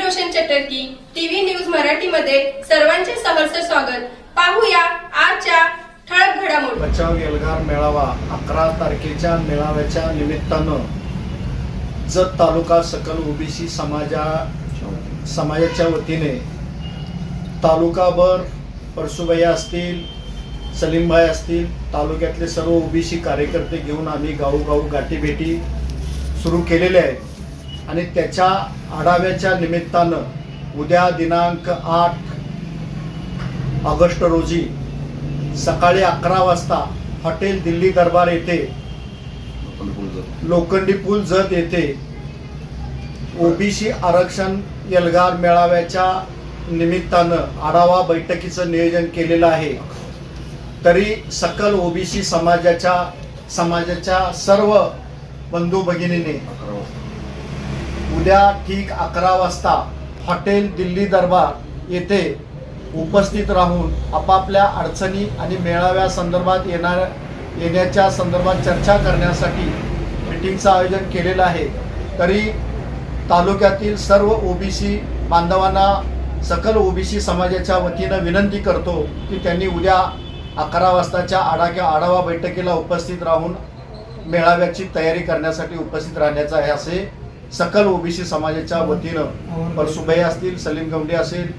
चटर्की TV news मराठीमध्ये सर्वांचे सहर्ष स्वागत. पाहूया आजच्या ठळक घडामोडी. बचाव एल्गार मेळावा अकरा तारखेच्या मेळाव्याच्या निमित्तानं जत तालुका सकल ओबीसी समाजा समाजाच्या वतीने तालुकाभर परसुबाई असतील सलीमभाई असतील तालुक्यातले सर्व ओबीसी कार्यकर्ते घेऊन आम्ही गावोगाव गाठीभेटी सुरू केलेले आहेत. आणि त्याच्या आढाव्याच्या निमित्तानं उद्या दिनांक आठ ऑगस्ट रोजी सकाळी अकरा वाजता हॉटेल दिल्ली दरबार येथे लोखंडी पूल जत येथे ओबीसी आरक्षण एल्गार मेळाव्याच्या निमित्तानं आढावा बैठकीचं नियोजन केलेलं आहे. तरी सकल ओबीसी समाजाच्या समाजाच्या सर्व बंधू भगिनीने उद्या ठीक अकरा वाजता हॉटेल दिल्ली दरबार येथे उपस्थित राहून आपापल्या अडचणी आणि मेळाव्या संदर्भात येणार येण्याच्या संदर्भात चर्चा करण्यासाठी मिटिंगचं आयोजन केलेलं आहे. तरी तालुक्यातील सर्व ओबीसी बांधवांना सकल ओबीसी समाजाच्या वतीनं विनंती करतो की त्यांनी उद्या अकरा वाजताच्या आढाक्या आढावा बैठकीला उपस्थित राहून मेळाव्याची तयारी करण्यासाठी उपस्थित राहण्याचं आहे असे सकल ओबीसी समाजाच्या वतीनं परसुबाई असतील सलीम गवंडे असेल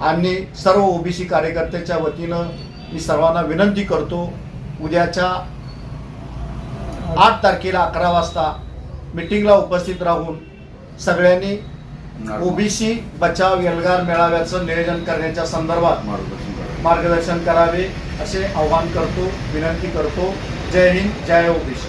आणि सर्व ओबीसी कार्यकर्त्याच्या वतीनं मी सर्वांना विनंती करतो उद्याच्या आठ तारखेला अकरा वाजता मिटिंगला उपस्थित राहून सगळ्यांनी ओबीसी बचाव एल्गार मेळाव्याचं नियोजन करण्याच्या संदर्भात मार्गदर्शन करावे असे आवाहन करतो विनंती करतो. जय हिंद जय ओबीसी.